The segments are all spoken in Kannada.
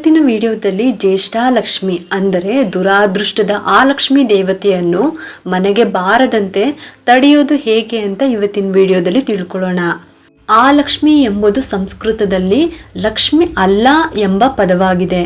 ಇವತ್ತಿನ ವಿಡಿಯೋದಲ್ಲಿ ಜ್ಯೇಷ್ಠಾಲಕ್ಷ್ಮಿ ಅಂದರೆ ದುರಾದೃಷ್ಟದ ಆ ಲಕ್ಷ್ಮಿ ದೇವತೆಯನ್ನು ಮನೆಗೆ ಬಾರದಂತೆ ತಡೆಯೋದು ಹೇಗೆ ಅಂತ ಇವತ್ತಿನ ವಿಡಿಯೋದಲ್ಲಿ ತಿಳ್ಕೊಳ್ಳೋಣ. ಆ ಲಕ್ಷ್ಮಿ ಎಂಬುದು ಸಂಸ್ಕೃತದಲ್ಲಿ ಲಕ್ಷ್ಮಿ ಅಲ್ಲ ಎಂಬ ಪದವಾಗಿದೆ.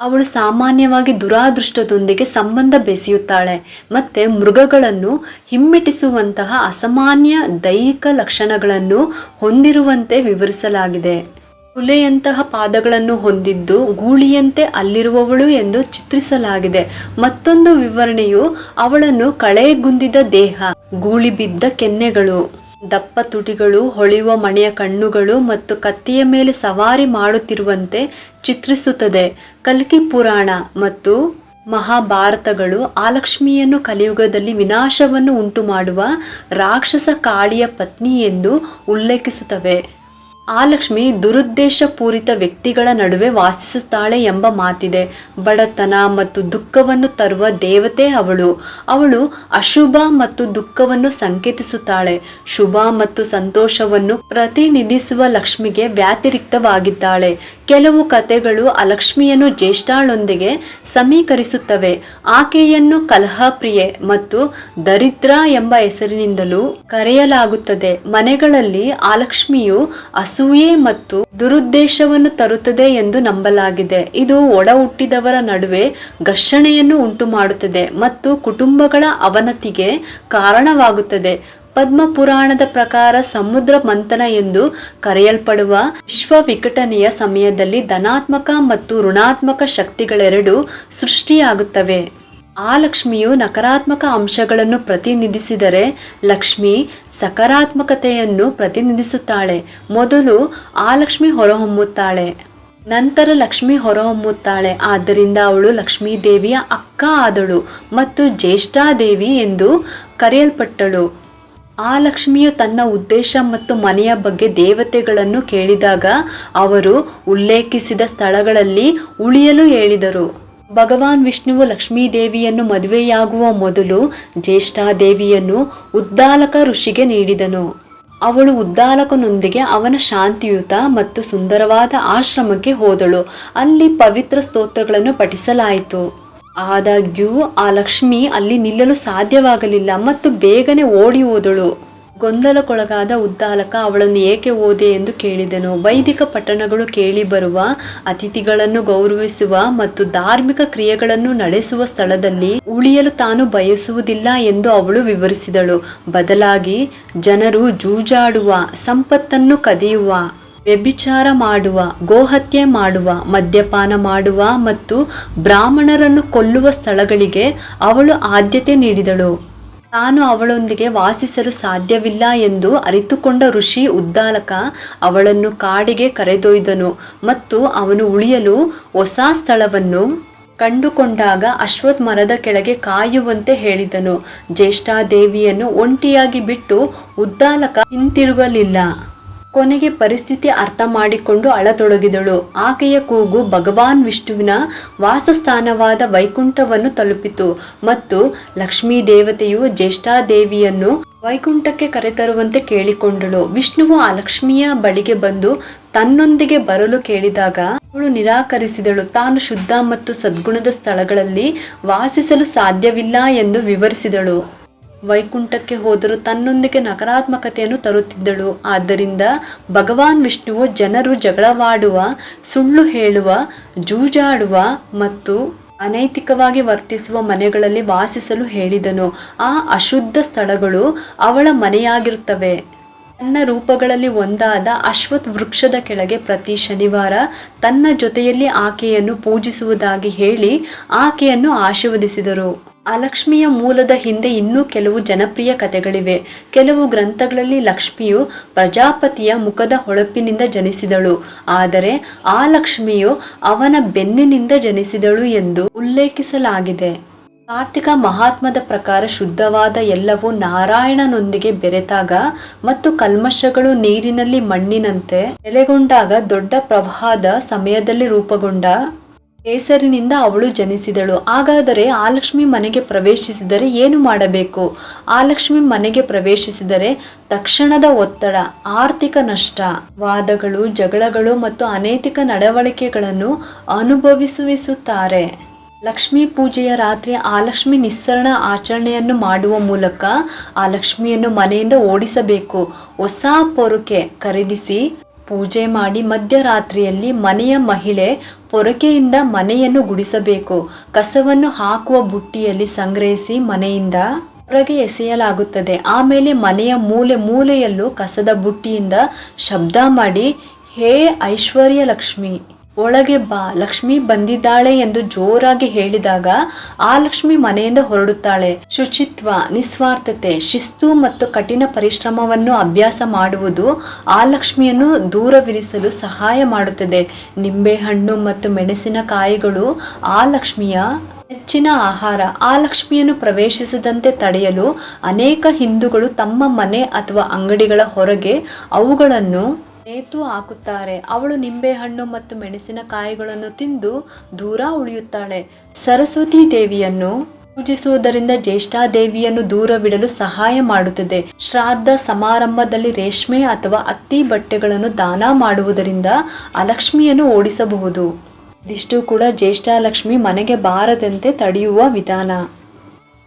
ಅವಳು ಸಾಮಾನ್ಯವಾಗಿ ದುರಾದೃಷ್ಟದೊಂದಿಗೆ ಸಂಬಂಧ ಬೆಸೆಯುತ್ತಾಳೆ ಮತ್ತೆ ಮೃಗಗಳನ್ನು ಹಿಮ್ಮೆಟ್ಟಿಸುವಂತಹ ಅಸಾಮಾನ್ಯ ದೈಹಿಕ ಲಕ್ಷಣಗಳನ್ನು ಹೊಂದಿರುವಂತೆ ವಿವರಿಸಲಾಗಿದೆ. ಹುಲೆಯಂತಹ ಪಾದಗಳನ್ನು ಹೊಂದಿದ್ದು ಗೂಳಿಯಂತೆ ಅಲ್ಲಿರುವವಳು ಎಂದು ಚಿತ್ರಿಸಲಾಗಿದೆ. ಮತ್ತೊಂದು ವಿವರಣೆಯು ಅವಳನ್ನು ಕಳೆಗುಂದಿದ ದೇಹ, ಗೂಳಿ ಬಿದ್ದ ಕೆನ್ನೆಗಳು, ದಪ್ಪ ತುಟಿಗಳು, ಹೊಳೆಯುವ ಮಣೆಯ ಕಣ್ಣುಗಳು ಮತ್ತು ಕತ್ತಿಯ ಮೇಲೆ ಸವಾರಿ ಮಾಡುತ್ತಿರುವಂತೆ ಚಿತ್ರಿಸುತ್ತದೆ. ಕಲ್ಕಿ ಪುರಾಣ ಮತ್ತು ಮಹಾಭಾರತಗಳು ಆಲಕ್ಷ್ಮಿಯನ್ನು ಕಲಿಯುಗದಲ್ಲಿ ವಿನಾಶವನ್ನು ಉಂಟು ಮಾಡುವ ರಾಕ್ಷಸ ಕಾಳಿಯ ಪತ್ನಿ ಎಂದು ಉಲ್ಲೇಖಿಸುತ್ತವೆ. ಆ ಲಕ್ಷ್ಮಿ ದುರುದ್ದೇಶಪೂರಿತ ವ್ಯಕ್ತಿಗಳ ನಡುವೆ ವಾಸಿಸುತ್ತಾಳೆ ಎಂಬ ಮಾತಿದೆ. ಬಡತನ ಮತ್ತು ದುಃಖವನ್ನು ತರುವ ದೇವತೆ ಅವಳು. ಅವಳು ಅಶುಭ ಮತ್ತು ದುಃಖವನ್ನು ಸಂಕೇತಿಸುತ್ತಾಳೆ. ಶುಭ ಮತ್ತು ಸಂತೋಷವನ್ನು ಪ್ರತಿನಿಧಿಸುವ ಲಕ್ಷ್ಮಿಗೆ ವ್ಯತಿರಿಕ್ತವಾಗಿದ್ದಾಳೆ. ಕೆಲವು ಕಥೆಗಳು ಅಲಕ್ಷ್ಮಿಯನ್ನು ಜ್ಯೇಷ್ಠಾಳೊಂದಿಗೆ ಸಮೀಕರಿಸುತ್ತವೆ. ಆಕೆಯನ್ನು ಕಲಹಪ್ರಿಯೆ ಮತ್ತು ದರಿದ್ರ ಎಂಬ ಹೆಸರಿನಿಂದಲೂ ಕರೆಯಲಾಗುತ್ತದೆ. ಮನೆಗಳಲ್ಲಿ ಆಲಕ್ಷ್ಮಿಯು ಅಸೂಯೆ ಮತ್ತು ದುರುದ್ದೇಶವನ್ನು ತರುತ್ತದೆ ಎಂದು ನಂಬಲಾಗಿದೆ. ಇದು ಒಡ ಹುಟ್ಟಿದವರ ನಡುವೆ ಘರ್ಷಣೆಯನ್ನು ಉಂಟು ಮಾಡುತ್ತದೆ ಮತ್ತು ಕುಟುಂಬಗಳ ಅವನತಿಗೆ ಕಾರಣವಾಗುತ್ತದೆ. ಪದ್ಮ ಪುರಾಣದ ಪ್ರಕಾರ ಸಮುದ್ರ ಮಂಥನ ಎಂದು ಕರೆಯಲ್ಪಡುವ ವಿಶ್ವ ವಿಘಟನೆಯ ಸಮಯದಲ್ಲಿ ಧನಾತ್ಮಕ ಮತ್ತು ಋಣಾತ್ಮಕ ಶಕ್ತಿಗಳೆರಡೂ ಸೃಷ್ಟಿಯಾಗುತ್ತವೆ. ಆ ಲಕ್ಷ್ಮಿಯು ನಕಾರಾತ್ಮಕ ಅಂಶಗಳನ್ನು ಪ್ರತಿನಿಧಿಸಿದರೆ ಲಕ್ಷ್ಮಿ ಸಕಾರಾತ್ಮಕತೆಯನ್ನು ಪ್ರತಿನಿಧಿಸುತ್ತಾಳೆ. ಮೊದಲು ಆ ಲಕ್ಷ್ಮಿ ಹೊರಹೊಮ್ಮುತ್ತಾಳೆ. ನಂತರ ಲಕ್ಷ್ಮಿ ಹೊರಹೊಮ್ಮುತ್ತಾಳೆ. ಆದ್ದರಿಂದ ಅವಳು ಲಕ್ಷ್ಮೀ ದೇವಿಯ ಅಕ್ಕ ಆದಳು ಮತ್ತು ಜ್ಯೇಷ್ಠಾದೇವಿ ಎಂದು ಕರೆಯಲ್ಪಟ್ಟಳು. ಆ ಲಕ್ಷ್ಮಿಯು ತನ್ನ ಉದ್ದೇಶ ಮತ್ತು ಮನೆಯ ಬಗ್ಗೆ ದೇವತೆಗಳನ್ನು ಕೇಳಿದಾಗ ಅವರು ಉಲ್ಲೇಖಿಸಿದ ಸ್ಥಳಗಳಲ್ಲಿ ಉಳಿಯಲು ಹೇಳಿದರು. ಭಗವಾನ್ ವಿಷ್ಣುವು ಲಕ್ಷ್ಮೀ ದೇವಿಯನ್ನು ಮದುವೆಯಾಗುವ ಮೊದಲು ಜ್ಯೇಷ್ಠಾದೇವಿಯನ್ನು ಉದ್ದಾಲಕ ಋಷಿಗೆ ನೀಡಿದನು. ಅವಳು ಉದ್ದಾಲಕನೊಂದಿಗೆ ಅವನ ಶಾಂತಿಯುತ ಮತ್ತು ಸುಂದರವಾದ ಆಶ್ರಮಕ್ಕೆ ಹೋದಳು. ಅಲ್ಲಿ ಪವಿತ್ರ ಸ್ತೋತ್ರಗಳನ್ನು ಪಠಿಸಲಾಯಿತು. ಆದಾಗ್ಯೂ ಆ ಲಕ್ಷ್ಮಿ ಅಲ್ಲಿ ನಿಲ್ಲಲು ಸಾಧ್ಯವಾಗಲಿಲ್ಲ ಮತ್ತು ಬೇಗನೆ ಓಡಿ ಹೋದಳು. ಗೊಂದಲಕ್ಕೊಳಗಾದ ಉದ್ದಾಲಕ ಅವಳನ್ನು ಏಕೆ ಓದೆ ಎಂದು ಕೇಳಿದನು. ವೈದಿಕ ಪಟ್ಟಣಗಳು ಕೇಳಿಬರುವ ಅತಿಥಿಗಳನ್ನು ಗೌರವಿಸುವ ಮತ್ತು ಧಾರ್ಮಿಕ ಕ್ರಿಯೆಗಳನ್ನು ನಡೆಸುವ ಸ್ಥಳದಲ್ಲಿ ಉಳಿಯಲು ತಾನು ಬಯಸುವುದಿಲ್ಲ ಎಂದು ಅವಳು ವಿವರಿಸಿದಳು. ಬದಲಾಗಿ ಜನರು ಜೂಜಾಡುವ, ಸಂಪತ್ತನ್ನು ಕದಿಯುವ, ವ್ಯಭಿಚಾರ ಮಾಡುವ, ಗೋಹತ್ಯೆ ಮಾಡುವ, ಮದ್ಯಪಾನ ಮಾಡುವ ಮತ್ತು ಬ್ರಾಹ್ಮಣರನ್ನು ಕೊಲ್ಲುವ ಸ್ಥಳಗಳಿಗೆ ಅವಳು ಆದ್ಯತೆ ನೀಡಿದಳು. ತಾನು ಅವಳೊಂದಿಗೆ ವಾಸಿಸಲು ಸಾಧ್ಯವಿಲ್ಲ ಎಂದು ಅರಿತುಕೊಂಡ ಋಷಿ ಉದ್ದಾಲಕ ಅವಳನ್ನು ಕಾಡಿಗೆ ಕರೆದೊಯ್ದನು ಮತ್ತು ಅವನು ಉಳಿಯಲು ಹೊಸ ಸ್ಥಳವನ್ನು ಕಂಡುಕೊಂಡಾಗ ಅಶ್ವಥ್ ಮರದ ಕೆಳಗೆ ಕಾಯುವಂತೆ ಹೇಳಿದನು. ಜ್ಯೇಷ್ಠಾದೇವಿಯನ್ನು ಒಂಟಿಯಾಗಿ ಬಿಟ್ಟು ಉದ್ದಾಲಕ ಹಿಂತಿರುಗಲಿಲ್ಲ. ಕೊನೆಗೆ ಪರಿಸ್ಥಿತಿ ಅರ್ಥ ಮಾಡಿಕೊಂಡು ಅಳತೊಡಗಿದಳು ಆಕೆಯ ಕೂಗು ಭಗವಾನ್ ವಿಷ್ಣುವಿನ ವಾಸಸ್ಥಾನವಾದ ವೈಕುಂಠವನ್ನು ತಲುಪಿತು ಮತ್ತು ಲಕ್ಷ್ಮೀ ದೇವತೆಯು ಜ್ಯೇಷ್ಠಾದೇವಿಯನ್ನು ವೈಕುಂಠಕ್ಕೆ ಕರೆತರುವಂತೆ ಕೇಳಿಕೊಂಡಳು. ವಿಷ್ಣುವು ಆ ಲಕ್ಷ್ಮಿಯ ಬಳಿಗೆ ಬಂದು ತನ್ನೊಂದಿಗೆ ಬರಲು ಕೇಳಿದಾಗ ಅವಳು ನಿರಾಕರಿಸಿದಳು. ತಾನು ಶುದ್ಧ ಮತ್ತು ಸದ್ಗುಣದ ಸ್ಥಳಗಳಲ್ಲಿ ವಾಸಿಸಲು ಸಾಧ್ಯವಿಲ್ಲ ಎಂದು ವಿವರಿಸಿದಳು. ವೈಕುಂಠಕ್ಕೆ ಹೋದರೂ ತನ್ನೊಂದಿಗೆ ನಕಾರಾತ್ಮಕತೆಯನ್ನು ತರುತ್ತಿದ್ದಳು. ಆದ್ದರಿಂದ ಭಗವಾನ್ ವಿಷ್ಣುವು ಜನರು ಜಗಳವಾಡುವ, ಸುಳ್ಳು ಹೇಳುವ, ಜೂಜಾಡುವ ಮತ್ತು ಅನೈತಿಕವಾಗಿ ವರ್ತಿಸುವ ಮನೆಗಳಲ್ಲಿ ವಾಸಿಸಲು ಹೇಳಿದನು. ಆ ಅಶುದ್ಧ ಸ್ಥಳಗಳು ಅವಳ ಮನೆಯಾಗಿರುತ್ತವೆ. ತನ್ನ ರೂಪಗಳಲ್ಲಿ ಒಂದಾದ ಅಶ್ವತ್ ವೃಕ್ಷದ ಕೆಳಗೆ ಪ್ರತಿ ಶನಿವಾರ ತನ್ನ ಜೊತೆಯಲ್ಲಿ ಆಕೆಯನ್ನು ಪೂಜಿಸುವುದಾಗಿ ಹೇಳಿ ಆಕೆಯನ್ನು ಆಶೀರ್ವದಿಸಿದರು. ಅಲಕ್ಷ್ಮಿಯ ಮೂಲದ ಹಿಂದೆ ಇನ್ನೂ ಕೆಲವು ಜನಪ್ರಿಯ ಕಥೆಗಳಿವೆ. ಕೆಲವು ಗ್ರಂಥಗಳಲ್ಲಿ ಲಕ್ಷ್ಮಿಯು ಪ್ರಜಾಪತಿಯ ಮುಖದ ಹೊಳಪಿನಿಂದ ಜನಿಸಿದಳು. ಆದರೆ ಆ ಲಕ್ಷ್ಮಿಯು ಅವನ ಬೆನ್ನಿನಿಂದ ಜನಿಸಿದಳು ಎಂದು ಉಲ್ಲೇಖಿಸಲಾಗಿದೆ. ಕಾರ್ತಿಕ ಮಹಾತ್ಮದ ಪ್ರಕಾರ ಶುದ್ಧವಾದ ಎಲ್ಲವೂ ನಾರಾಯಣನೊಂದಿಗೆ ಬೆರೆತಾಗ ಮತ್ತು ಕಲ್ಮಶಗಳು ನೀರಿನಲ್ಲಿ ಮಣ್ಣಿನಂತೆ ನೆಲೆಗೊಂಡಾಗ ದೊಡ್ಡ ಪ್ರವಾಹದ ಸಮಯದಲ್ಲಿ ರೂಪುಗೊಂಡ ಹೆಸರಿನಿಂದ ಅವಳು ಜನಿಸಿದಳು. ಹಾಗಾದರೆ ಆ ಲಕ್ಷ್ಮಿ ಮನೆಗೆ ಪ್ರವೇಶಿಸಿದರೆ ಏನು ಮಾಡಬೇಕು? ಆ ಲಕ್ಷ್ಮಿ ಮನೆಗೆ ಪ್ರವೇಶಿಸಿದರೆ ತಕ್ಷಣದ ಒತ್ತಡ, ಆರ್ಥಿಕ ನಷ್ಟ, ವಾದಗಳು, ಜಗಳಗಳು ಮತ್ತು ಅನೈತಿಕ ನಡವಳಿಕೆಗಳನ್ನು ಅನುಭವಿಸುವಿಸುತ್ತಾರೆ. ಲಕ್ಷ್ಮೀ ಪೂಜೆಯ ರಾತ್ರಿ ಆ ಲಕ್ಷ್ಮಿ ನಿಸ್ಸರಣ ಆಚರಣೆಯನ್ನು ಮಾಡುವ ಮೂಲಕ ಆ ಲಕ್ಷ್ಮಿಯನ್ನು ಮನೆಯಿಂದ ಓಡಿಸಬೇಕು. ಹೊಸ ಪೊರಕೆ ಖರೀದಿಸಿ ಪೂಜೆ ಮಾಡಿ ಮಧ್ಯರಾತ್ರಿಯಲ್ಲಿ ಮನೆಯ ಮಹಿಳೆ ಪೊರಕೆಯಿಂದ ಮನೆಯನ್ನು ಗುಡಿಸಬೇಕು. ಕಸವನ್ನು ಹಾಕುವ ಬುಟ್ಟಿಯಲ್ಲಿ ಸಂಗ್ರಹಿಸಿ ಮನೆಯಿಂದ ಹೊರಗೆ ಎಸೆಯಲಾಗುತ್ತದೆ. ಆಮೇಲೆ ಮನೆಯ ಮೂಲೆ ಮೂಲೆಯಲ್ಲೂ ಕಸದ ಬುಟ್ಟಿಯಿಂದ ಶಬ್ದ ಮಾಡಿ, ಹೇ ಐಶ್ವರ್ಯ ಲಕ್ಷ್ಮಿ ಒಳಗೆ ಬಾ, ಲಕ್ಷ್ಮಿ ಬಂದಿದ್ದಾಳೆ ಎಂದು ಜೋರಾಗಿ ಹೇಳಿದಾಗ ಆ ಲಕ್ಷ್ಮಿ ಮನೆಯಿಂದ ಹೊರಡುತ್ತಾಳೆ. ಶುಚಿತ್ವ, ನಿಸ್ವಾರ್ಥತೆ, ಶಿಸ್ತು ಮತ್ತು ಕಠಿಣ ಪರಿಶ್ರಮವನ್ನು ಅಭ್ಯಾಸ ಮಾಡುವುದು ಆ ಲಕ್ಷ್ಮಿಯನ್ನು ದೂರವಿರಿಸಲು ಸಹಾಯ ಮಾಡುತ್ತದೆ. ನಿಂಬೆಹಣ್ಣು ಮತ್ತು ಮೆಣಸಿನಕಾಯಿಗಳು ಆ ಲಕ್ಷ್ಮಿಯ ಹೆಚ್ಚಿನ ಆಹಾರ. ಆ ಲಕ್ಷ್ಮಿಯನ್ನು ಪ್ರವೇಶಿಸದಂತೆ ತಡೆಯಲು ಅನೇಕ ಹಿಂದೂಗಳು ತಮ್ಮ ಮನೆ ಅಥವಾ ಅಂಗಡಿಗಳ ಹೊರಗೆ ಅವುಗಳನ್ನು ನೇತು ಹಾಕುತ್ತಾರೆ. ಅವಳು ನಿಂಬೆಹಣ್ಣು ಮತ್ತು ಮೆಣಸಿನಕಾಯಿಗಳನ್ನು ತಿಂದು ದೂರ ಉಳಿಯುತ್ತಾಳೆ. ಸರಸ್ವತಿ ದೇವಿಯನ್ನು ಪೂಜಿಸುವುದರಿಂದ ಜ್ಯೇಷ್ಠಾದೇವಿಯನ್ನು ದೂರವಿಡಲು ಸಹಾಯ ಮಾಡುತ್ತದೆ. ಶ್ರಾದ್ದ ಸಮಾರಂಭದಲ್ಲಿ ರೇಷ್ಮೆ ಅಥವಾ ಅತ್ತಿ ಬಟ್ಟೆಗಳನ್ನು ದಾನ ಮಾಡುವುದರಿಂದ ಅಲಕ್ಷ್ಮಿಯನ್ನು ಓಡಿಸಬಹುದು. ಇದಿಷ್ಟು ಕೂಡ ಜ್ಯೇಷ್ಠಾಲಕ್ಷ್ಮಿ ಮನೆಗೆ ಬಾರದಂತೆ ತಡೆಯುವ ವಿಧಾನ.